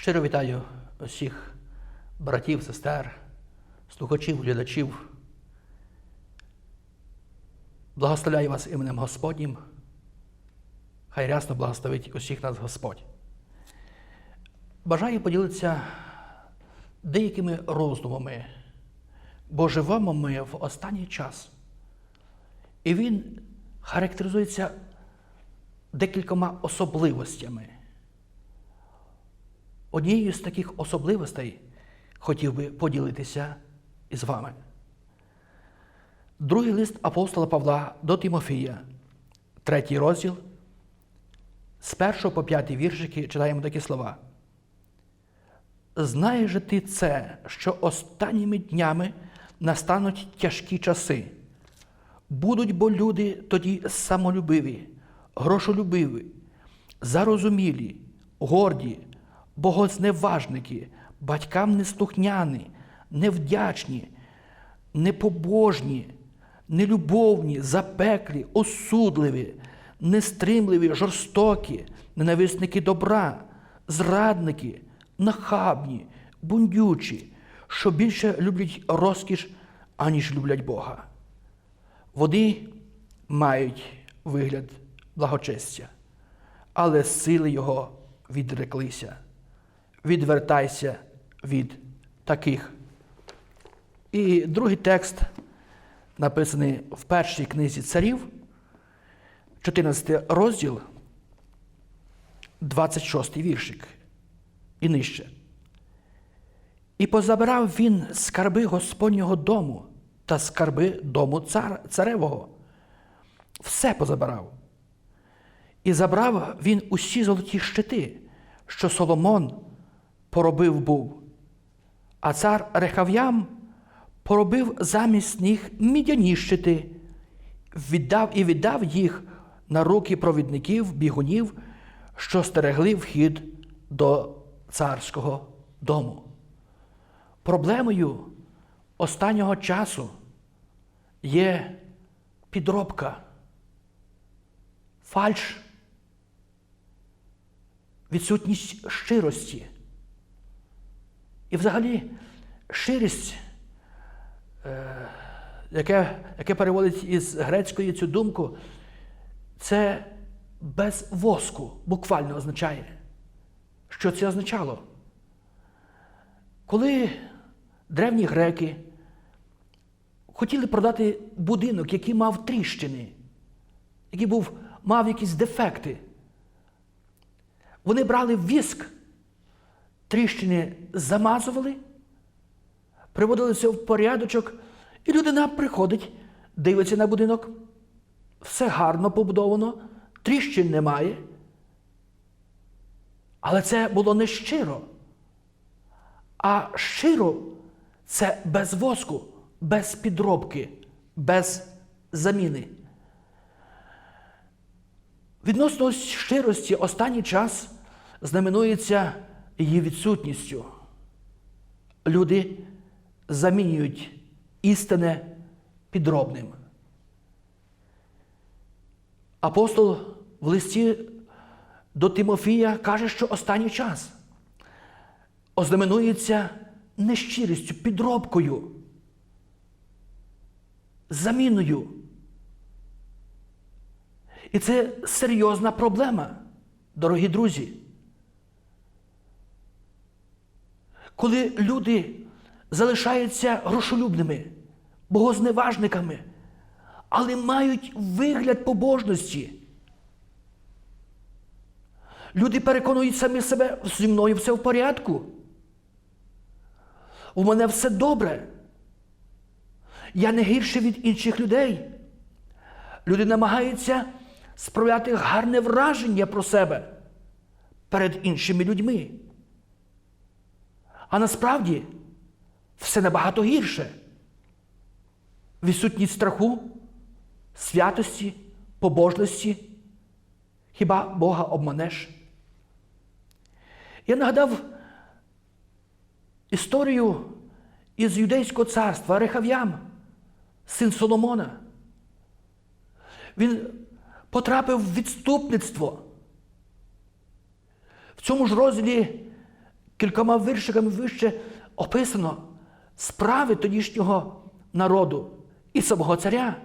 Щиро вітаю усіх братів, сестер, слухачів, глядачів. Благословляю вас іменем Господнім. Хай рясно благословить усіх нас Господь. Бажаю поділитися деякими роздумами, бо живемо ми в останній час. І він характеризується декількома особливостями. Однією з таких особливостей хотів би поділитися із вами. Другий лист апостола Павла до Тимофія, третій розділ, з першого по п'ятий віршики читаємо такі слова. Знаєш же ти це, що останніми днями настануть тяжкі часи. Будуть бо люди тоді самолюбиві, грошолюбиві, зарозумілі, горді, богозневажники, батькам неслухняні, невдячні, непобожні, нелюбовні, запеклі, осудливі, нестримливі, жорстокі, ненависники добра, зрадники, нахабні, бундючі, що більше люблять розкіш, аніж люблять Бога. Вони мають вигляд благочестя, але сили його відреклися. Відвертайся від таких. І другий текст, написаний в першій книзі царів, 14 розділ, 26 віршик і нижче. І позабирав він скарби Господнього дому та скарби дому цар, царевого. Все позабирав. І забрав він усі золоті щити, що Соломон поробив був. А цар Рехав'ям поробив замість них мідяні щити, віддав і віддав їх на руки провідників, бігунів, що стерегли вхід до царського дому. Проблемою останнього часу є підробка, фальш, відсутність щирості. І взагалі щирість, е, яке, яке переводить із грецької цю думку, це без воску буквально означає. Що це означало? Коли древні греки хотіли продати будинок, який мав тріщини, який був, мав якісь дефекти, вони брали віск, тріщини замазували, приводили все в порядочок, і людина приходить, дивиться на будинок. Все гарно побудовано, тріщин немає. Але це було не щиро. А щиро це без воску, без підробки, без заміни. Відносно щирості останній час знаменується її відсутністю. Люди замінюють істине підробним. Апостол в листі до Тимофія каже, що останній час ознаменується нещирістю, підробкою, заміною. І це серйозна проблема, дорогі друзі. Коли люди залишаються грошолюбними, богозневажниками, але мають вигляд побожності. Люди переконують самі себе, зі мною все в порядку. У мене все добре. Я не гірше від інших людей. Люди намагаються справляти гарне враження про себе перед іншими людьми. А насправді все набагато гірше. Відсутність страху, святості, побожності. Хіба Бога обманеш? Я нагадав історію із юдейського царства Рехав'ям, син Соломона. Він потрапив в відступництво. В цьому ж розділі кількома віршиками вище описано справи тодішнього народу і самого царя.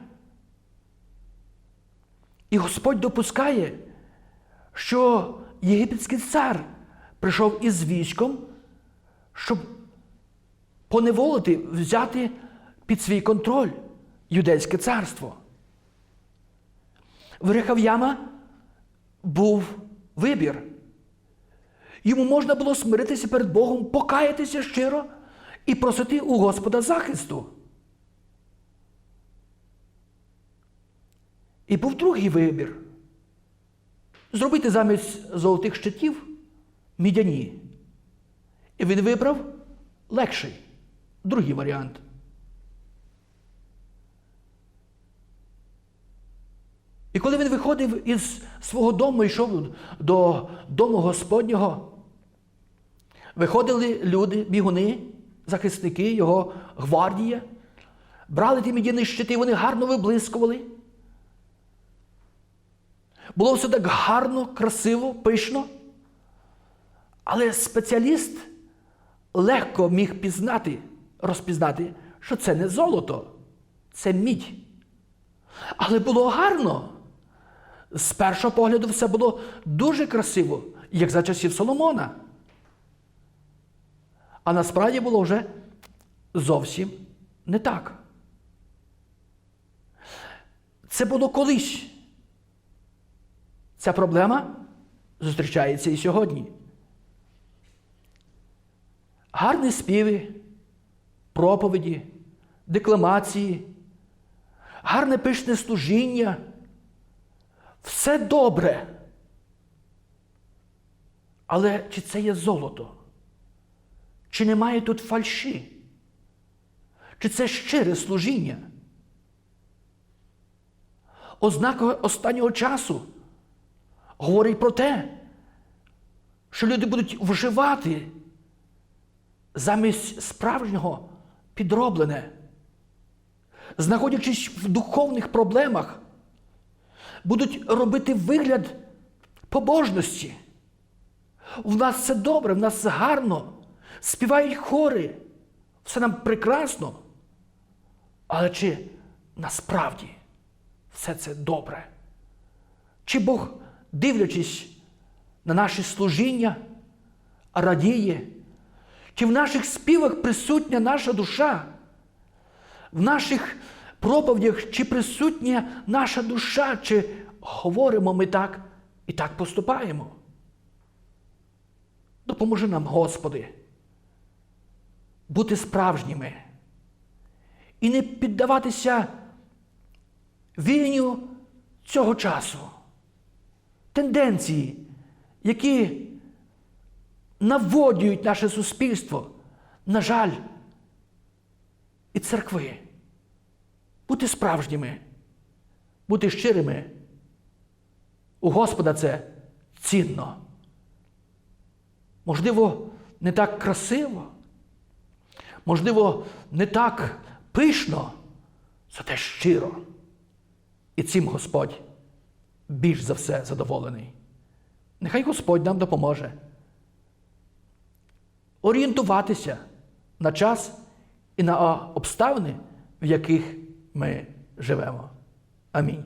І Господь допускає, що єгипетський цар прийшов із військом, щоб поневолити, взяти під свій контроль юдейське царство. В Рехав'яма був вибір. Йому можна було смиритися перед Богом, покаятися щиро і просити у Господа захисту. І був другий вибір. Зробити замість золотих щитів мідяні. І він вибрав легший, другий варіант. І коли він виходив із свого дому йшов до дому Господнього, виходили люди, бігуни, захисники, його гвардія, брали ті мідяні щити, вони гарно виблискували. Було все так гарно, красиво, пишно. Але спеціаліст легко міг пізнати, розпізнати, що це не золото, це мідь. Але було гарно. З першого погляду все було дуже красиво, як за часів Соломона. А насправді було вже зовсім не так. Це було колись. Ця проблема зустрічається і сьогодні. Гарні співи, проповіді, декламації, гарне пишне служіння. Все добре. Але чи це є золото? Чи немає тут фальші? Чи це щире служіння? Ознака останнього часу говорить про те, що люди будуть вживати замість справжнього підроблене, знаходячись в духовних проблемах, будуть робити вигляд побожності. В нас все добре, в нас гарно, співають хори, все нам прекрасно. Але чи насправді все це добре? Чи Бог, дивлячись на наші служіння, радіє, чи в наших співах присутня наша душа, в наших проповідях, чи присутня наша душа, чи говоримо ми так і так поступаємо? Допоможи нам, Господи, бути справжніми і не піддаватися війню цього часу, тенденції, які наводюють наше суспільство, на жаль, і церкви. Бути справжніми, бути щирими. У Господа це цінно. Можливо, не так красиво, можливо, не так пишно, зате щиро. І цим Господь більш за все задоволений. Нехай Господь нам допоможе орієнтуватися на час і на обставини, в яких ми живемо. Амінь.